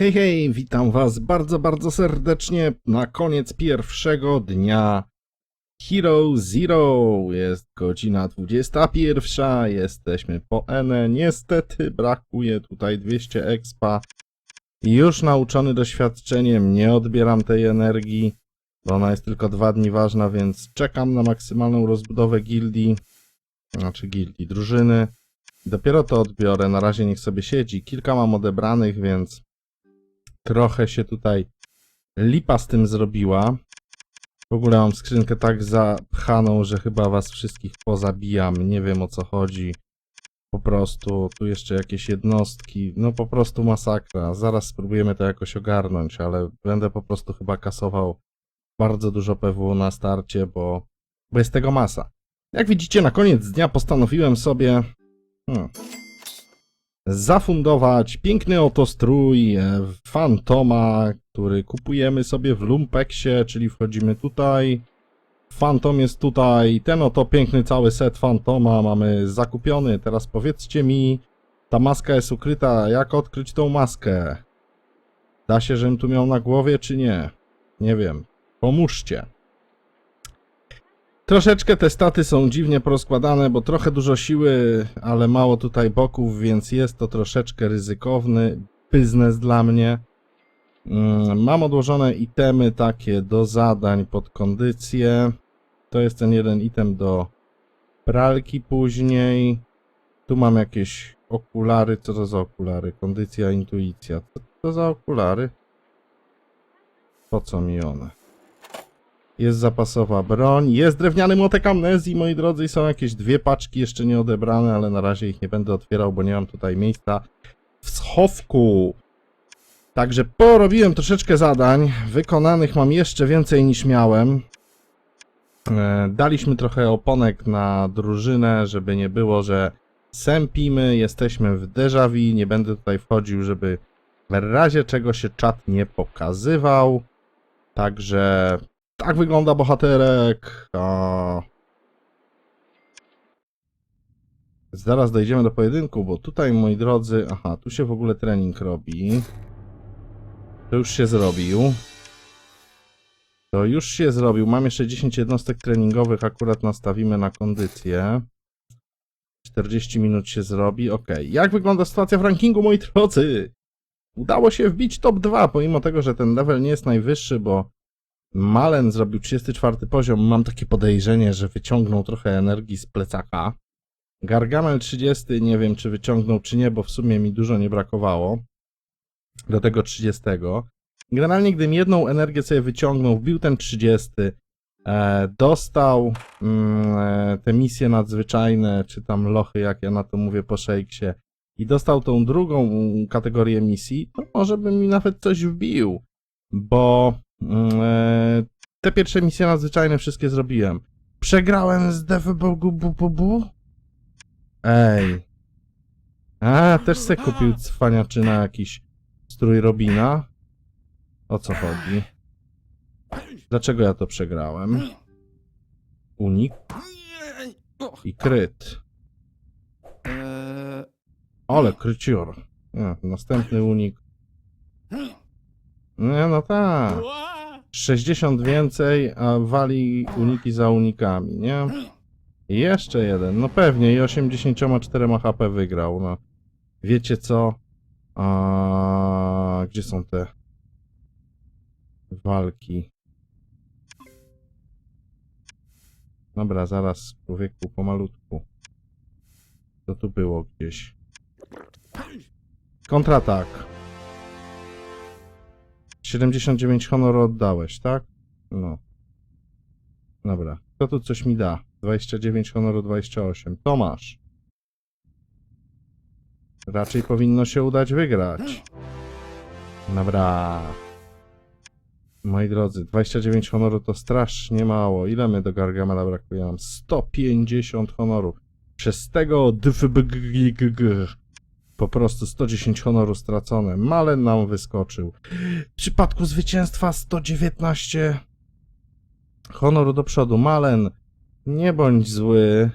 Hej, hej, witam was bardzo, bardzo serdecznie na koniec pierwszego dnia Hero Zero. Jest godzina 21, jesteśmy po N. Niestety brakuje tutaj 200 expa. Już nauczony doświadczeniem nie odbieram tej energii, bo ona jest tylko dwa dni ważna, więc czekam na maksymalną rozbudowę gildii, znaczy gildii, drużyny. Dopiero to odbiorę, na razie niech sobie siedzi. Kilka mam odebranych, więc trochę się tutaj lipa z tym zrobiła. W ogóle mam skrzynkę tak zapchaną, że chyba was wszystkich pozabijam. Nie wiem o co chodzi. Po prostu tu jeszcze jakieś jednostki. No po prostu masakra. Zaraz spróbujemy to jakoś ogarnąć, ale będę po prostu chyba kasował bardzo dużo PW na starcie, bo, bo jest tego masa. Jak widzicie, na koniec dnia postanowiłem sobie hmm, zafundować piękny oto strój e, Fantoma, który kupujemy sobie w Lumpeksie, czyli wchodzimy tutaj. Fantom jest tutaj, ten oto piękny cały set Fantoma mamy zakupiony. Teraz powiedzcie mi, ta maska jest ukryta, jak odkryć tą maskę? Da się, żebym tu miał na głowie, czy nie? Nie wiem. Pomóżcie. Troszeczkę te staty są dziwnie porozkładane, bo trochę dużo siły, ale mało tutaj boków, więc jest to troszeczkę ryzykowny biznes dla mnie. Mm, Mam odłożone itemy takie do zadań pod kondycję. To jest ten jeden item do pralki później. Tu mam jakieś okulary. Co to za okulary? Kondycja, intuicja. Co to za okulary? Po co mi one? Jest zapasowa broń, jest drewniany młotek amnezji, moi drodzy, i są jakieś dwie paczki jeszcze nie odebrane, ale na razie ich nie będę otwierał, bo nie mam tutaj miejsca w schowku. Także porobiłem troszeczkę zadań, wykonanych mam jeszcze więcej niż miałem. E, Daliśmy trochę oponek na drużynę, żeby nie było, że sępimy, jesteśmy w déjà vu, nie będę tutaj wchodził, żeby w razie czego się czat nie pokazywał. Także tak wygląda bohaterek. A... Zaraz dojdziemy do pojedynku, bo tutaj, moi drodzy, aha, tu się w ogóle trening robi. To już się zrobił. To już się zrobił. Mam jeszcze 10 jednostek treningowych, akurat nastawimy na kondycję. 40 minut się zrobi, ok. Jak wygląda sytuacja w rankingu, moi drodzy? Udało się wbić top 2, pomimo tego, że ten level nie jest najwyższy, bo Malen zrobił 34 poziom. Mam takie podejrzenie, że wyciągnął trochę energii z plecaka. Gargamel 30, nie wiem czy wyciągnął czy nie, bo w sumie mi dużo nie brakowało do tego 30. Generalnie gdybym jedną energię sobie wyciągnął, wbił ten 30, e, dostał mm, e, te misje nadzwyczajne, czy tam lochy, jak ja na to mówię po szejksie, i dostał tą drugą kategorię misji, to może bym mi nawet coś wbił, bo te pierwsze misje nadzwyczajne wszystkie zrobiłem. Przegrałem z DWBGBBB? Ej. A, też se kupił cwaniaczyna jakiś strój Robina. O co chodzi? Dlaczego ja to przegrałem? Unik i kryt. Ale krycior. Następny unik. Nie, no tak. 60 więcej, a wali uniki za unikami, nie? I jeszcze jeden, no pewnie, i 84 HP wygrał, no. Wiecie co? A, gdzie są te walki? Dobra, zaraz, człowieku, pomalutku. Co tu było gdzieś? Kontratak. 79 honoru oddałeś, tak? No. Dobra. Kto tu coś mi da? 29 honoru, 28. Tomasz. Raczej powinno się udać wygrać. Dobra. Moi drodzy, 29 honoru to strasznie mało. Ile my do Gargamela brakuje nam? 150 honoru. Przez tego dwbggg. Po prostu 110 honoru stracone. Malen nam wyskoczył. W przypadku zwycięstwa 119 honoru do przodu. Malen, nie bądź zły.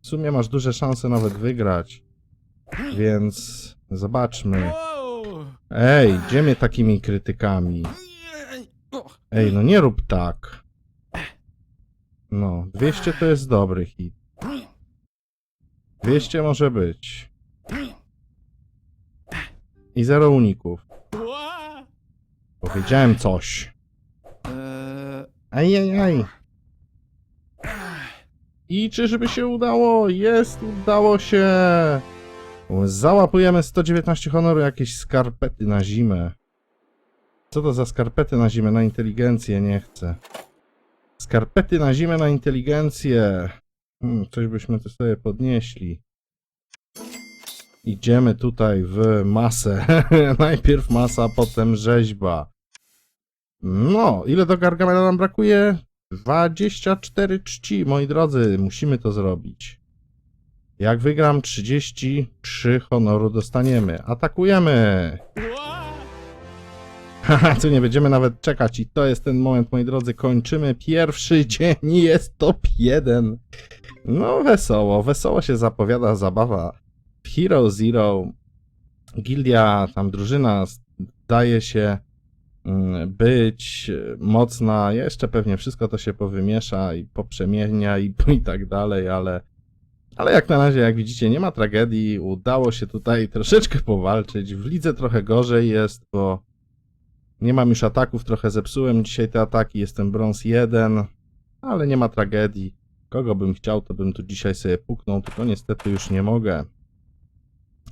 W sumie masz duże szanse nawet wygrać. Więc zobaczmy. Ej, gdzie mnie takimi krytykami? Ej, no nie rób tak. No, 200 to jest dobry hit. 200 może być. I zero uników. Powiedziałem coś. Eee, Ajajaj. I czyżby się udało? Jest, udało się. Załapujemy 119 honoru, jakieś skarpety na zimę. Co to za skarpety na zimę? Na inteligencję nie chcę. Skarpety na zimę, na inteligencję. Hmm, coś byśmy tu sobie podnieśli. Idziemy tutaj w masę. Najpierw masa, potem rzeźba. No, ile do Gargamela nam brakuje? 24 czci, moi drodzy, musimy to zrobić. Jak wygram 33 honoru dostaniemy. Atakujemy! Haha, tu nie będziemy nawet czekać i to jest ten moment, moi drodzy, kończymy pierwszy dzień jest top 1. No wesoło, wesoło się zapowiada zabawa. Hero Zero, gildia, tam drużyna zdaje się mm, być mocna, jeszcze pewnie wszystko to się powymiesza i poprzemienia i, i tak dalej, ale ale jak na razie, jak widzicie, nie ma tragedii, udało się tutaj troszeczkę powalczyć, w lidze trochę gorzej jest, bo nie mam już ataków, trochę zepsułem dzisiaj te ataki, jestem brąz 1, ale nie ma tragedii. Kogo bym chciał, to bym tu dzisiaj sobie puknął, tylko niestety już nie mogę.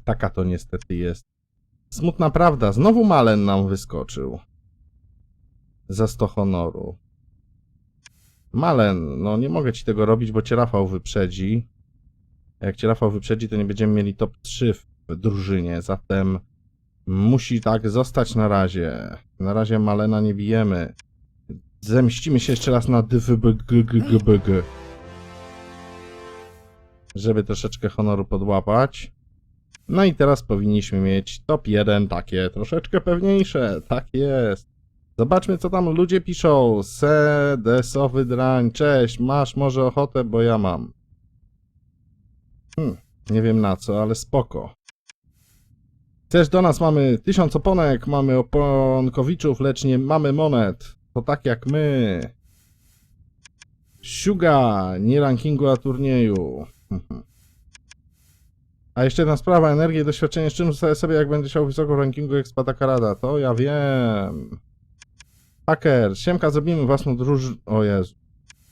Taka to niestety jest. Smutna prawda, znowu Malen nam wyskoczył. Za 100 honoru. Malen, no nie mogę ci tego robić, bo cię Rafał wyprzedzi. Jak cię Rafał wyprzedzi, to nie będziemy mieli top 3 w drużynie, zatem musi tak zostać na razie. Na razie Malena nie bijemy. Zemścimy się jeszcze raz na DWBGGBG. Żeby troszeczkę honoru podłapać. No i teraz powinniśmy mieć top 1 takie troszeczkę pewniejsze. Tak jest. Zobaczmy co tam ludzie piszą. Sedesowy drań. Cześć, masz może ochotę, bo ja mam. Hmm, nie wiem na co, ale spoko. Chcesz do nas, mamy tysiąc oponek, mamy oponkowiczów, lecz nie mamy monet. To tak jak my. Siuga, nie rankingu, a turnieju. A jeszcze jedna sprawa, energię i doświadczenie, z czym sobie, sobie jak będę chciał wysoko rankingu Expata Karada, to ja wiem. Haker, siemka, zrobimy własną drużynę. O Jezu.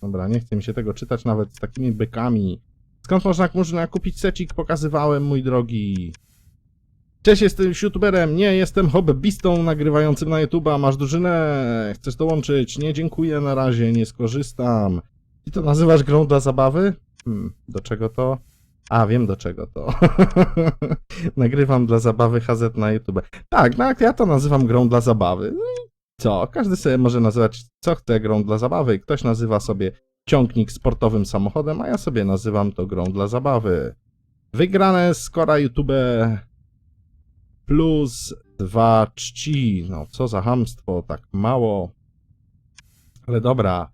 Dobra, nie chce mi się tego czytać nawet z takimi bykami. Skąd można, można kupić secik? Pokazywałem, mój drogi. Cześć, jestem youtuberem. Nie, jestem hobbystą nagrywającym na YouTube'a. Masz drużynę? Chcesz dołączyć? Nie, dziękuję, na razie, nie skorzystam. I to nazywasz grą dla zabawy? Hmm, do czego to? A, wiem do czego to. Nagrywam dla zabawy HZ na YouTube. Tak, no, ja to nazywam grą dla zabawy. No co? Każdy sobie może nazywać co chce grą dla zabawy. Ktoś nazywa sobie ciągnik sportowym samochodem, a ja sobie nazywam to grą dla zabawy. Wygrane skora YouTube plus dwa czci. No, co za hamstwo, tak mało. Ale dobra.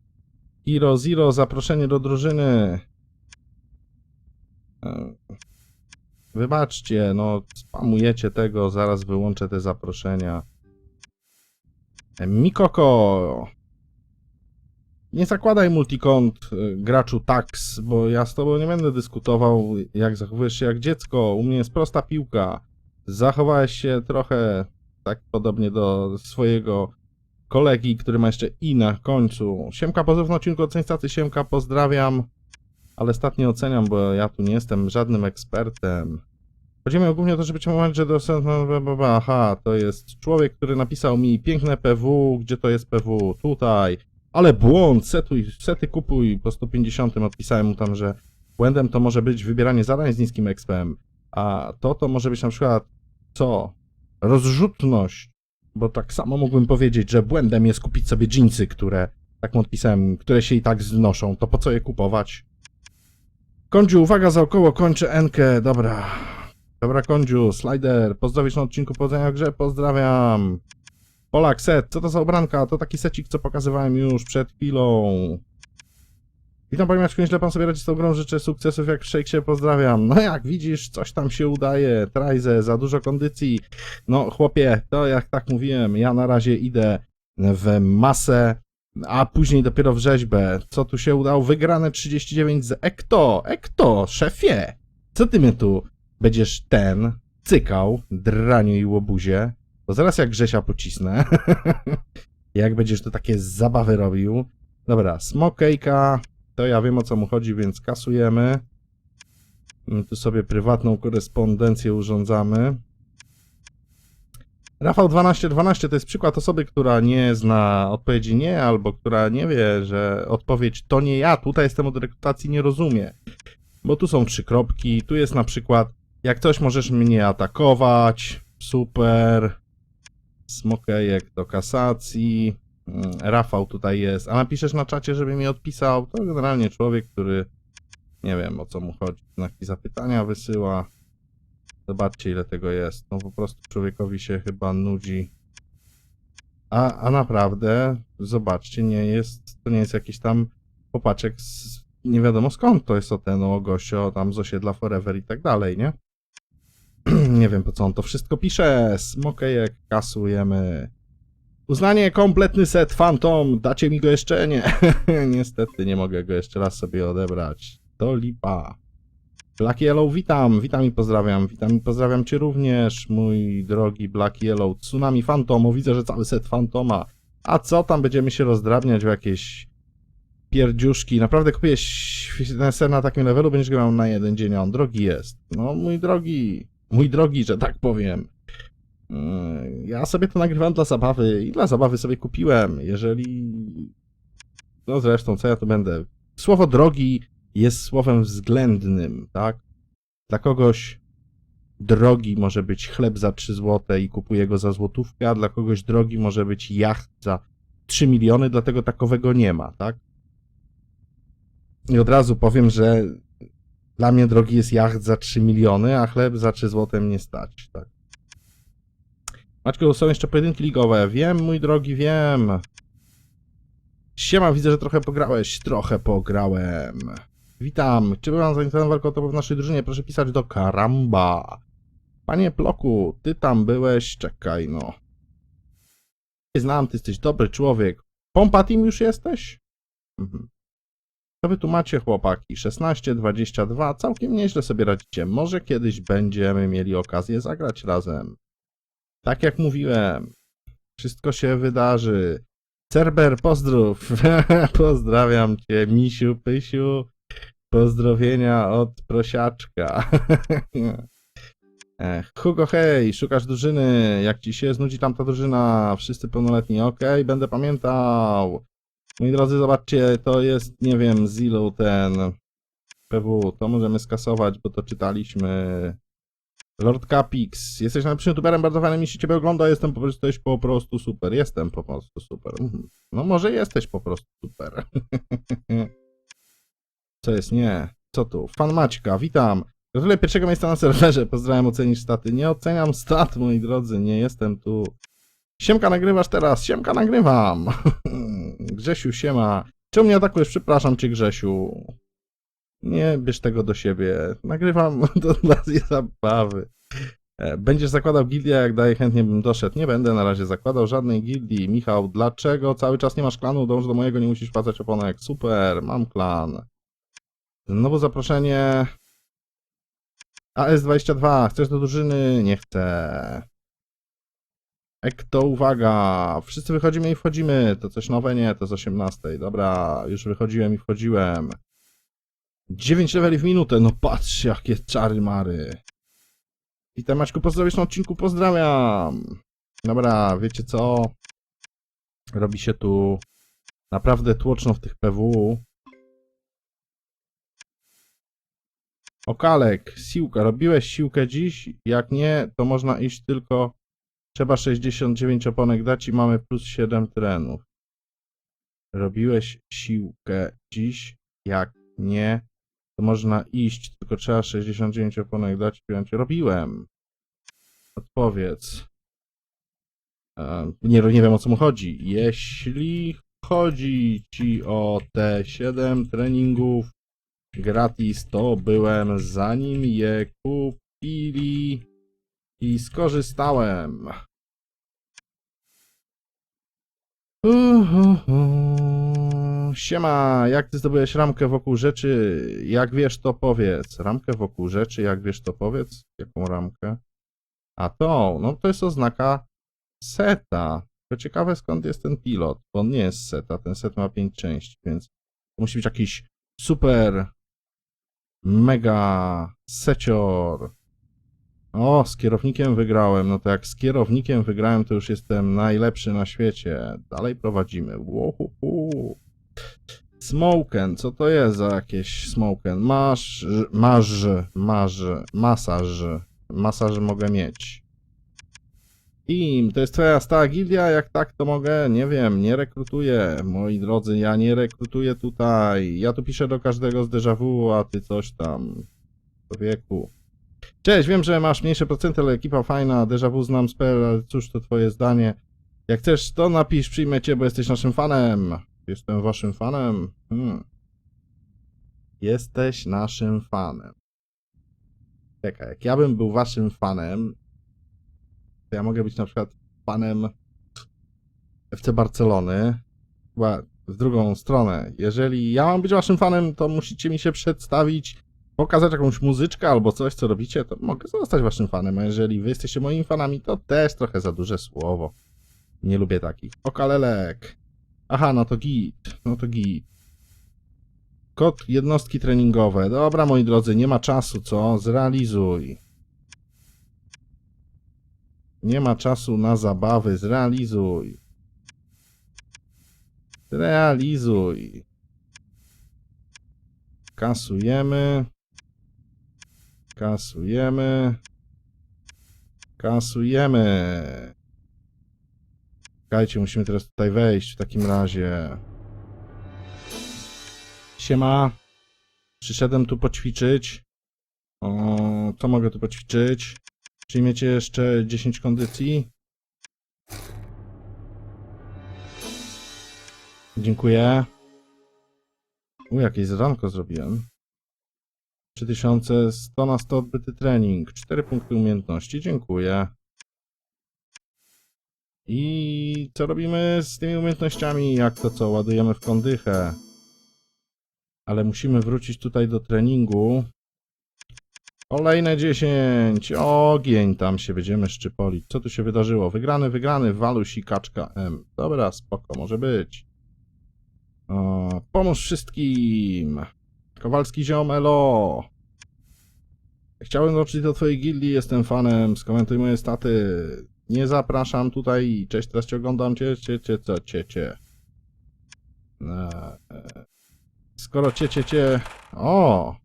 Hero Zero, zaproszenie do drużyny. E, Wybaczcie, no, spamujecie tego, zaraz wyłączę te zaproszenia. E, Mikoko. Nie zakładaj multikont y, graczu tax, bo ja z tobą nie będę dyskutował, jak zachowujesz się jak dziecko. U mnie jest prosta piłka. Zachowałeś się trochę tak podobnie do swojego kolegi, który ma jeszcze i na końcu. Siemka, pozdrow odcinku stacy, Siemka, pozdrawiam. Ale ostatnio oceniam, bo ja tu nie jestem żadnym ekspertem. Chodzi mi głównie o to, żeby cię mówić, że dostępne... Aha, to jest człowiek, który napisał mi piękne PW, gdzie to jest PW? Tutaj. Ale błąd, setuj, sety kupuj. Po 150 odpisałem mu tam, że błędem to może być wybieranie zadań z niskim XPM, a to to może być na przykład co? Rozrzutność. Bo tak samo mógłbym powiedzieć, że błędem jest kupić sobie dżinsy, które, tak mu odpisałem, które się i tak znoszą, to po co je kupować? Kondziu, uwaga za około, kończę Enkę, dobra. Dobra, Kondziu, slider, pozdrowisz na odcinku powodzenia grze, pozdrawiam. Polak set, co to za obranka? To taki secik, co pokazywałem już przed chwilą. Witam panie Maćku, nieźle pan sobie radzi z tą grą, życzę sukcesów jak w szejksie, pozdrawiam. No jak widzisz, coś tam się udaje, trajze, za dużo kondycji. No chłopie, to jak tak mówiłem, ja na razie idę w masę, a później dopiero w rzeźbę. Co tu się udało? Wygrane 39 z Ekto, Ekto, szefie! Co ty mnie tu będziesz ten cykał, draniu i łobuzie? To zaraz jak Grzesia pocisnę. jak będziesz tu takie zabawy robił. Dobra, smokejka, to ja wiem o co mu chodzi, więc kasujemy. Tu sobie prywatną korespondencję urządzamy. Rafał 1212 to jest przykład osoby, która nie zna odpowiedzi nie, albo która nie wie, że odpowiedź to nie ja, tutaj jestem od rekrutacji, nie rozumie. Bo tu są trzy kropki, tu jest na przykład jak coś możesz mnie atakować, super, smokejek do kasacji, Mm, Rafał tutaj jest, a napiszesz na czacie, żeby mi odpisał, to generalnie człowiek, który nie wiem o co mu chodzi, znaki zapytania wysyła. Zobaczcie ile tego jest, no po prostu człowiekowi się chyba nudzi. A, a naprawdę, zobaczcie, nie jest, to nie jest jakiś tam popaczek z, nie wiadomo skąd to jest o ten, o Gosio, tam z osiedla Forever i tak dalej, nie? nie wiem po co on to wszystko pisze, smokejek kasujemy. Uznanie kompletny set Phantom. Dacie mi go jeszcze? Nie. Niestety nie mogę go jeszcze raz sobie odebrać. To lipa. Black Yellow, witam, witam i pozdrawiam. Witam i pozdrawiam cię również, mój drogi Black Yellow. Tsunami Phantomu, widzę, że cały set Phantoma. A co tam, będziemy się rozdrabniać w jakieś pierdziuszki. Naprawdę kupiłeś ser na takim levelu, będziesz grał na jeden dzień, a on drogi jest. No, mój drogi, mój drogi, że tak powiem. Mm, Ja sobie to nagrywam dla zabawy i dla zabawy sobie kupiłem. Jeżeli. No zresztą, co ja tu będę. Słowo drogi jest słowem względnym, tak? Dla kogoś drogi może być chleb za 3 złote i kupuje go za złotówkę, a dla kogoś drogi może być jacht za 3 miliony, dlatego takowego nie ma, tak? I od razu powiem, że dla mnie drogi jest jacht za 3 miliony, a chleb za 3 złote mnie stać, tak? Maćku, są jeszcze pojedynki ligowe. Wiem, mój drogi, wiem. Siema, widzę, że trochę pograłeś. Trochę pograłem. Witam. Czy byłam zainteresowany walką to w naszej drużynie? Proszę pisać do Karamba. Panie Ploku, ty tam byłeś. Czekaj, no. Nie znam, ty jesteś dobry człowiek. Pompa już jesteś? Mhm. Co wy tu macie, chłopaki? 16, 22. Całkiem nieźle sobie radzicie. Może kiedyś będziemy mieli okazję zagrać razem. Tak jak mówiłem, wszystko się wydarzy. Cerber, pozdrów. Pozdrawiam cię, misiu, pysiu. Pozdrowienia od prosiaczka. Ech, Hugo, hej, szukasz drużyny. Jak ci się znudzi tamta drużyna, wszyscy pełnoletni, okej, będę pamiętał. Moi drodzy, zobaczcie, to jest, nie wiem, Zillow ten PW, to możemy skasować, bo to czytaliśmy. Lord Capix, jesteś najlepszym youtuberem, bardzo fajnie mi się ciebie ogląda, jestem po prostu, po prostu super, jestem po prostu super. Mhm. No może jesteś po prostu super. Co jest? Nie. Co tu? Fan Maćka, witam. Gratuluję pierwszego miejsca na serwerze, pozdrawiam, ocenisz staty. Nie oceniam stat, moi drodzy, nie jestem tu. Siemka, nagrywasz teraz? Siemka, nagrywam. Grzesiu, siema. Czemu mnie atakujesz? Przepraszam cię, Grzesiu. Nie bierz tego do siebie. Nagrywam to dla zabawy. E, Będziesz zakładał gildię, jak daje, chętnie bym doszedł. Nie będę na razie zakładał żadnej gildii. Michał, dlaczego cały czas nie masz klanu? Dąż do mojego, nie musisz płacać oponek. Super, mam klan. Znowu zaproszenie. AS22, chcesz do drużyny? Nie chcę. Ekto, uwaga! Wszyscy wychodzimy i wchodzimy. To coś nowe? Nie, to z 18. Dobra, już wychodziłem i wchodziłem. 9 leveli w minutę, no patrz jakie czary mary. Witam Maćku, pozdrowisz na odcinku, pozdrawiam. Dobra, wiecie co? Robi się tu naprawdę tłoczno w tych PW. Okalek, siłka. Robiłeś siłkę dziś? Jak nie, to można iść tylko... Trzeba 69 oponek dać i mamy plus 7 trenów. Robiłeś siłkę dziś? Jak nie, to można iść, tylko trzeba 69 oponek dać i. Robiłem. Odpowiedz. E, Nie, nie wiem o co mu chodzi. Jeśli chodzi ci o te 7 treningów gratis, to byłem zanim je kupili i skorzystałem. Uhuhu. Siema, jak ty zdobyłeś ramkę wokół rzeczy? Jak wiesz, to powiedz. Ramkę wokół rzeczy, jak wiesz, to powiedz. Jaką ramkę? A to, no to jest oznaka seta. To ciekawe skąd jest ten pilot, bo on nie jest seta, ten set ma 5 części, więc musi być jakiś super mega secior. O, z kierownikiem wygrałem. No to jak z kierownikiem wygrałem, to już jestem najlepszy na świecie. Dalej prowadzimy. Łohuhu. Smoken, co to jest za jakieś smoken? Masz, masz, masz, masaż. Masaż mogę mieć. Team, to jest twoja stała gildia? Jak tak, to mogę? Nie wiem, nie rekrutuję. Moi drodzy, ja nie rekrutuję tutaj. Ja tu piszę do każdego z déjà a ty coś tam. Człowieku. Cześć, wiem, że masz mniejsze procenty, ale ekipa fajna, déjà vu znam spell, ale cóż to twoje zdanie. Jak chcesz, to napisz, przyjmę cię, bo jesteś naszym fanem. Jestem waszym fanem. Hmm. Jesteś naszym fanem. Czekaj, jak ja bym był waszym fanem, ja mogę być na przykład fanem FC Barcelony. Chyba w drugą stronę. Jeżeli ja mam być waszym fanem, to musicie mi się przedstawić, pokazać jakąś muzyczkę albo coś, co robicie, to mogę zostać waszym fanem. A jeżeli wy jesteście moimi fanami, to też trochę za duże słowo. Nie lubię takich. Okalelek. Aha, no to git. No to git. Kod jednostki treningowe. Dobra, moi drodzy, nie ma czasu, co? Zrealizuj. Nie ma czasu na zabawy. Zrealizuj. Zrealizuj. Kasujemy. Kasujemy. Kasujemy. Czekajcie, musimy teraz tutaj wejść w takim razie. Siema. Przyszedłem tu poćwiczyć. O, co mogę tu poćwiczyć? Przyjmiecie jeszcze 10 kondycji? Dziękuję. U, jakieś zadanko zrobiłem. 3100 na 100 odbyty trening. 4 punkty umiejętności. Dziękuję. I co robimy z tymi umiejętnościami? Jak to co? Ładujemy w kondychę. Ale musimy wrócić tutaj do treningu. Kolejne 10. Ogień tam się będziemy szczypolić. Co tu się wydarzyło? Wygrany, wygrany. Waluś i kaczka M. Dobra, spoko, może być. O, pomóż wszystkim. Kowalski ziom, elo. Chciałem dołączyć do twojej gildii, jestem fanem, skomentuj moje staty. Nie zapraszam tutaj, cześć, teraz cię oglądam, cię, cię, cię, co, cię, cię. Eee, Skoro cię, cię, cię... O!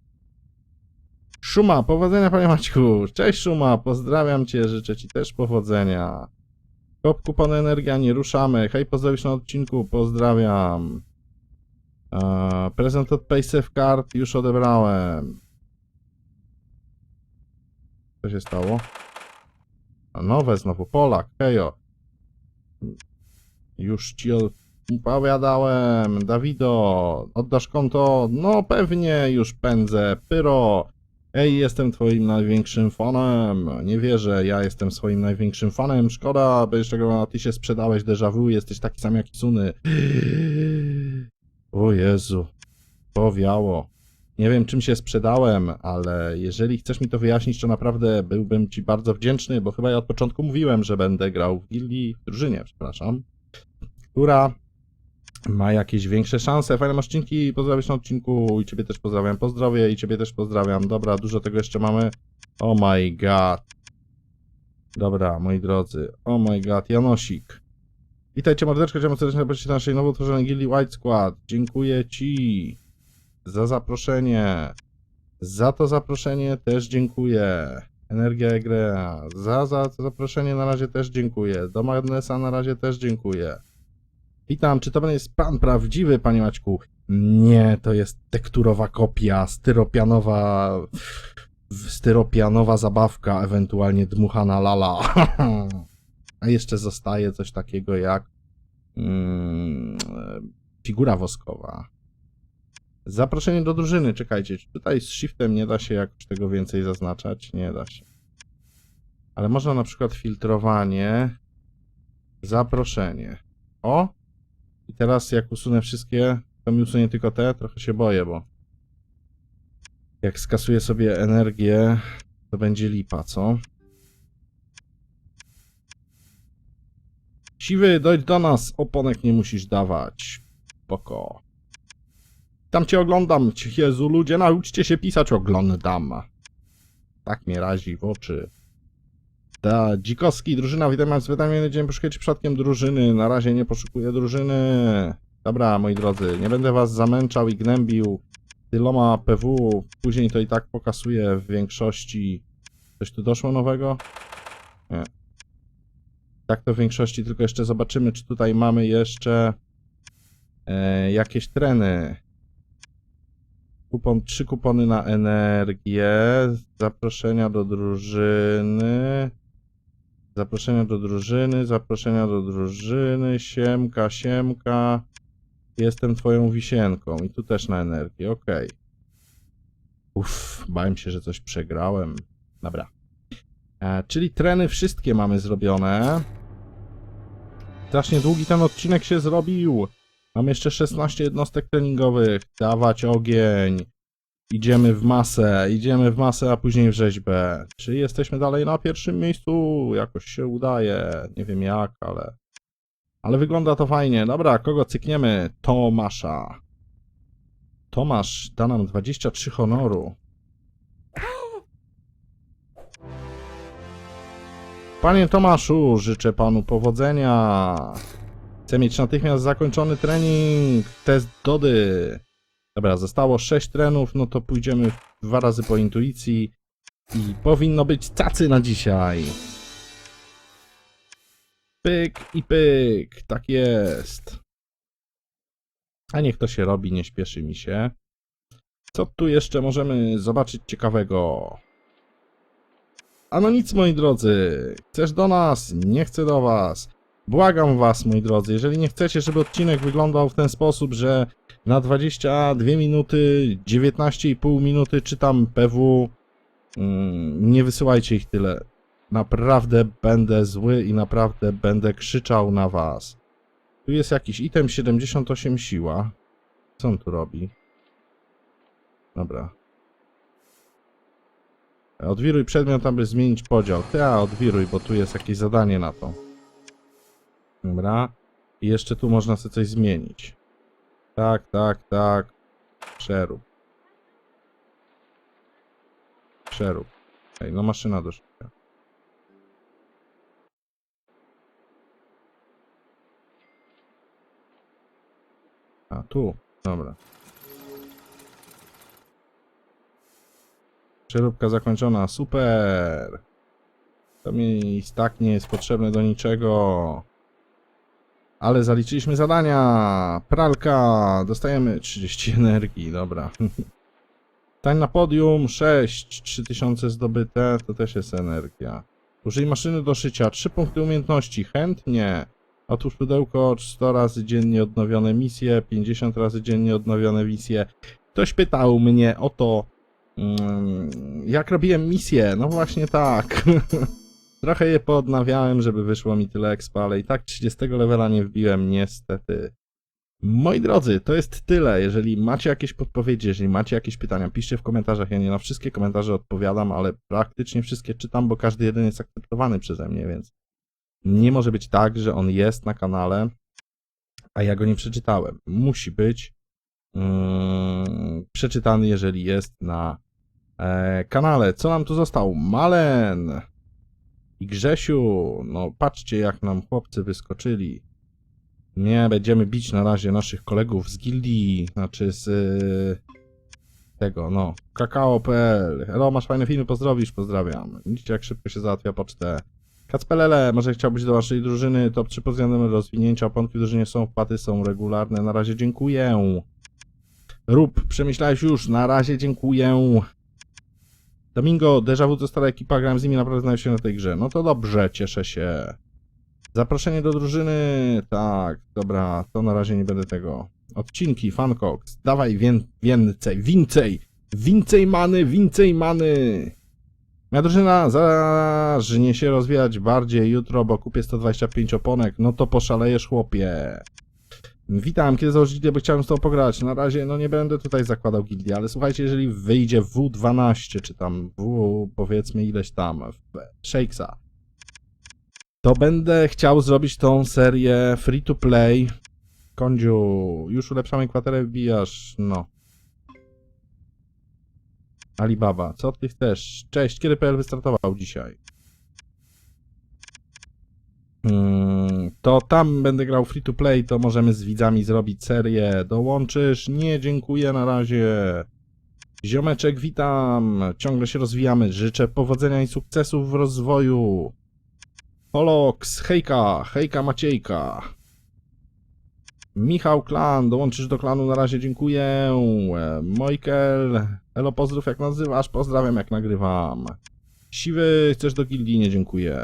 Szuma, powodzenia panie Maćku. Cześć Szuma, pozdrawiam cię, życzę ci też powodzenia. Kop kupon energia, nie ruszamy. Hej, pozdrowisz na odcinku, pozdrawiam. Eee, prezent od Paysafe Card już odebrałem. Co się stało? A nowe znowu, Polak, hejo. Już ci opowiadałem, Dawido, oddasz konto? No pewnie, już pędzę, Pyro. Ej, jestem twoim największym fanem. Nie wierzę, ja jestem swoim największym fanem. Szkoda, bo jeszcze go ty się sprzedałeś déjà vu, jesteś taki sam jak Suny. O Jezu, powiało. Nie wiem, czym się sprzedałem, ale jeżeli chcesz mi to wyjaśnić, to naprawdę byłbym ci bardzo wdzięczny, bo chyba ja od początku mówiłem, że będę grał w gildii, w drużynie, przepraszam, która ma jakieś większe szanse. Fajne masz odcinki, pozdrawiam na odcinku i ciebie też pozdrawiam. Pozdrowie i ciebie też pozdrawiam. Dobra, dużo tego jeszcze mamy. Oh my god. Dobra, moi drodzy. Oh my god, Janosik. Witajcie mordeczko, chciałbym serdecznie zaprosić do naszej nowo utworzonej gildii White Squad. Dziękuję ci za zaproszenie. Za to zaproszenie też dziękuję. Energia Egrea. Za, za to zaproszenie na razie też dziękuję. Do Magnesa na razie też dziękuję. Witam, czy to jest pan prawdziwy, panie Maćku? Nie, to jest tekturowa kopia, styropianowa... styropianowa zabawka, ewentualnie dmuchana lala. A jeszcze zostaje coś takiego jak mm, figura woskowa. Zaproszenie do drużyny, czekajcie, tutaj z shiftem nie da się jakoś tego więcej zaznaczać? Nie da się. Ale można na przykład filtrowanie, zaproszenie. O! I teraz jak usunę wszystkie, to mi usunie tylko te, trochę się boję, bo jak skasuję sobie energię, to będzie lipa, co? Siwy, dojdź do nas, oponek nie musisz dawać. Poko. Tam cię oglądam, Jezu, ludzie, nauczcie się pisać, oglądam. Tak mnie razi w oczy. Da, Dzikowski, drużyna, witam was, witam, będziemy poszukać przypadkiem drużyny, na razie nie poszukuję drużyny. Dobra, moi drodzy, nie będę was zamęczał i gnębił tyloma PW, później to i tak pokasuje w większości. Coś tu doszło nowego? Nie. Tak to w większości, tylko jeszcze zobaczymy, czy tutaj mamy jeszcze e, jakieś treny. Kupon, trzy kupony na energię, zaproszenia do drużyny, zaproszenia do drużyny, zaproszenia do drużyny, siemka, siemka. Jestem twoją wisienką i tu też na energię, okej. Uff, bałem się, że coś przegrałem. Dobra. E, czyli treny wszystkie mamy zrobione. Strasznie długi ten odcinek się zrobił. Mam jeszcze 16 jednostek treningowych. Dawać ogień. Idziemy w masę, idziemy w masę, a później w rzeźbę. Czy jesteśmy dalej na pierwszym miejscu? Jakoś się udaje. Nie wiem jak, ale... Ale wygląda to fajnie. Dobra, kogo cykniemy? Tomasza. Tomasz da nam 23 honoru. Panie Tomaszu, życzę panu powodzenia. Chcę mieć natychmiast zakończony trening. Test Dody. Dobra, zostało 6 trenów, no to pójdziemy dwa razy po intuicji. I powinno być cacy na dzisiaj. Pyk i pyk. Tak jest. A niech to się robi, nie śpieszy mi się. Co tu jeszcze możemy zobaczyć ciekawego? A no nic, moi drodzy. Chcesz do nas? Nie chcę do was. Błagam was, moi drodzy, jeżeli nie chcecie, żeby odcinek wyglądał w ten sposób, że na 22 minuty, 19,5 minuty czytam PW, mm, nie wysyłajcie ich tyle. Naprawdę będę zły i naprawdę będę krzyczał na was. Tu jest jakiś item 78 siła. Co on tu robi? Dobra. Odwiruj przedmiot, aby zmienić podział. Ty, odwiruj, bo tu jest jakieś zadanie na to. Dobra. I jeszcze tu można sobie coś zmienić. Tak, tak, tak. Przerób. Przerób. Ej, no maszyna do szycia. A, tu. Dobra. Przeróbka zakończona. Super. To mi tak nie jest potrzebne do niczego. Ale zaliczyliśmy zadania. Pralka. Dostajemy 30 energii. Dobra. Tań na podium 6. 3000 zdobyte. To też jest energia. Użyj maszyny do szycia. 3 punkty umiejętności. Chętnie. Otóż pudełko 100 razy dziennie odnowione misje. 50 razy dziennie odnowione misje. Ktoś pytał mnie o to, mm, jak robiłem misję. No właśnie tak. Trochę je poodnawiałem, żeby wyszło mi tyle expa, ale i tak 30 levela nie wbiłem, niestety. Moi drodzy, to jest tyle. Jeżeli macie jakieś podpowiedzi, jeżeli macie jakieś pytania, piszcie w komentarzach. Ja nie na wszystkie komentarze odpowiadam, ale praktycznie wszystkie czytam, bo każdy jeden jest akceptowany przeze mnie, więc nie może być tak, że on jest na kanale, a ja go nie przeczytałem. Musi być mm, przeczytany, jeżeli jest na e, kanale. Co nam tu został? Malen! I Grzesiu, no patrzcie jak nam chłopcy wyskoczyli. Nie, będziemy bić na razie naszych kolegów z gildii, znaczy z y, tego, no, kakao.pl. Hello, masz fajne filmy, pozdrowisz, pozdrawiam. Widzicie jak szybko się załatwia pocztę. Kacpelele, może chciałbyś do waszej drużyny, top 3 pod względem rozwinięcia, oponki w drużynie są, wpłaty są regularne, na razie dziękuję. Rób, przemyślałeś już, na razie dziękuję. Domingo, Deja Vu to stara ekipa, grałem z nimi, naprawdę znają się na tej grze. No to dobrze, cieszę się. Zaproszenie do drużyny, tak, dobra, to na razie nie będę tego. odcinki, fancox. Dawaj wię- więcej, więcej, więcej many, więcej many. Moja drużyna zacznie się rozwijać bardziej jutro, bo kupię 125 oponek. No to poszalejesz, chłopie. Witam, kiedy założyć gildię, bo chciałem z tobą pograć. Na razie, no nie będę tutaj zakładał gildii, ale słuchajcie, jeżeli wyjdzie W12, czy tam W, powiedzmy ileś tam, Shakesa, to będę chciał zrobić tą serię free to play. Kondziu, już ulepszamy kwaterę, wbijasz, no. Alibaba, co ty chcesz? Cześć, kiedy PL wystartował dzisiaj? Mm, to tam będę grał free to play, to możemy z widzami zrobić serię. Dołączysz? Nie, dziękuję na razie. Ziomeczek, witam. Ciągle się rozwijamy. Życzę powodzenia i sukcesów w rozwoju. Holox, hejka, hejka Maciejka. Michał Klan, dołączysz do klanu, na razie dziękuję. Mojkel, elo pozdrów jak nazywasz, pozdrawiam jak nagrywam. Siwy, chcesz do gildii, nie dziękuję.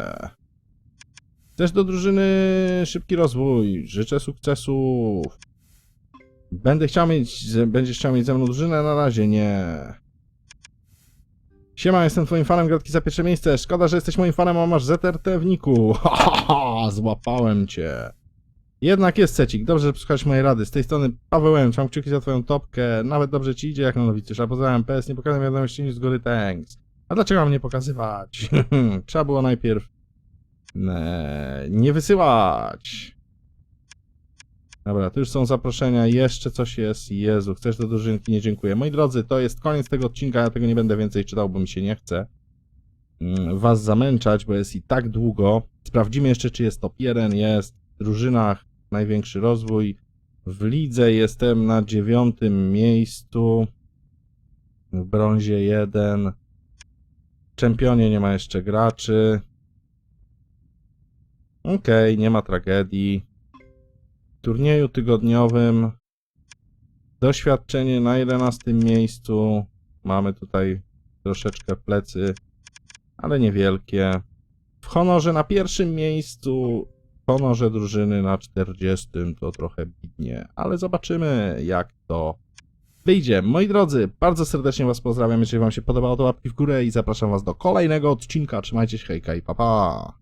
Chcesz do drużyny, szybki rozwój, życzę sukcesów. Będę chciał mieć, będziesz chciał mieć ze mną drużynę, na razie nie. Siema, jestem twoim fanem, gratki za pierwsze miejsce. Szkoda, że jesteś moim fanem, a masz ZRT w niku. Ha, ha, ha, złapałem cię. Jednak jest secik, dobrze, że posłuchałeś mojej rady. Z tej strony Paweł M, trzymam kciuki za twoją topkę. Nawet dobrze ci idzie jak na nowicjusz. A pozdrawiam PS, nie pokazuję wiadomości nic z góry, thanks. A dlaczego mam nie pokazywać? Trzeba było najpierw nie wysyłać. Dobra, tu już są zaproszenia, jeszcze coś jest. Jezu, chcesz do drużynki? Nie dziękuję. Moi drodzy, to jest koniec tego odcinka, ja tego nie będę więcej czytał, bo mi się nie chce mm, was zamęczać, bo jest i tak długo. Sprawdzimy jeszcze, czy jest top 1, jest w drużynach największy rozwój. W lidze jestem na dziewiątym miejscu. W brązie 1. W czempionie nie ma jeszcze graczy. Okej, nie ma tragedii. W turnieju tygodniowym doświadczenie na 11 miejscu. Mamy tutaj troszeczkę plecy, ale niewielkie. W honorze na pierwszym miejscu, w honorze drużyny na 40 to trochę bidnie, ale zobaczymy jak to wyjdzie. Moi drodzy, bardzo serdecznie Was pozdrawiam, jeżeli Wam się podobało to łapki w górę i zapraszam Was do kolejnego odcinka. Trzymajcie się, hejka i pa pa!